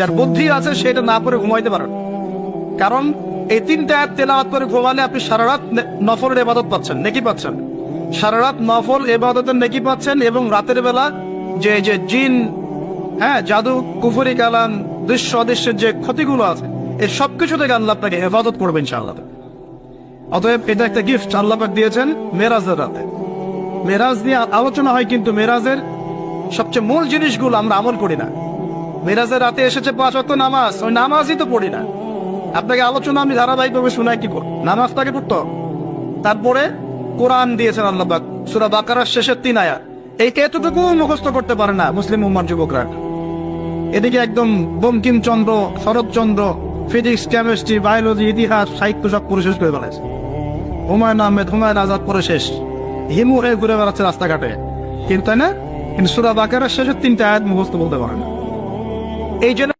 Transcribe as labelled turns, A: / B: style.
A: যার বুদ্ধি আছে সেটা না পড়ে ঘুমাইতে পারেন কারণ এই তিনটা আয়াত তেলাওয়াত করে ঘুমালে আপনি সারা রাত নফলের ইবাদত পাচ্ছেন, নেকি পাচ্ছেন। সারা রাত নফল ইবাদতের নেকি পাচ্ছেন এবং রাতের বেলা যে যে জিন হ্যাঁ জাদু, কুফরি কালাম, দৃশ্য অদৃশ্যের যে ক্ষতিগুলো আছে এই সবকিছু থেকে আল্লাহ আপনাকে হেফাজত করবেন ইনশাআল্লাহ। অতএব এটা একটা গিফট আল্লাহ পাক দিয়েছেন মেরাজের রাতে। মেরাজ নিয়ে আলোচনা হয় কিন্তু মেরাজের সবচেয়ে মূল জিনিসগুলো আমরা আমল করি না। মেরাজের রাতে এসেছে পাঁচ অক্ট নামাজ। ওই নামাজই তো পড়ি না। আপনাকে আলোচনা আমি ধারাবাহিকভাবে শোনাই কি করব? নামাজটাকে পড়তো তারপরে কোরআন দিয়েছেন আল্লাহ সুরা বাকারার শেষের তিন আয়াত। এই এতটুকু মুখস্থ করতে পারে না মুসলিম উম্মার যুবকরা। এদিকে একদম Bankimchandra, Saratchandra, physics, chemistry, biology, ইতিহাস, সাহিত্য সব পড়ে শেষ করে ফেলেছে। হুমায়ুন আহমেদ, হুমায়ুন আজাদ পরে শেষ। হিমু হয়ে ঘুরে বেড়াচ্ছে রাস্তাঘাটে। কিন্তু তাই না? কিন্তু সুরা বাকারের শেষের তিনটা আয়াত মুখস্থ বলতে পারে না। এই জন্য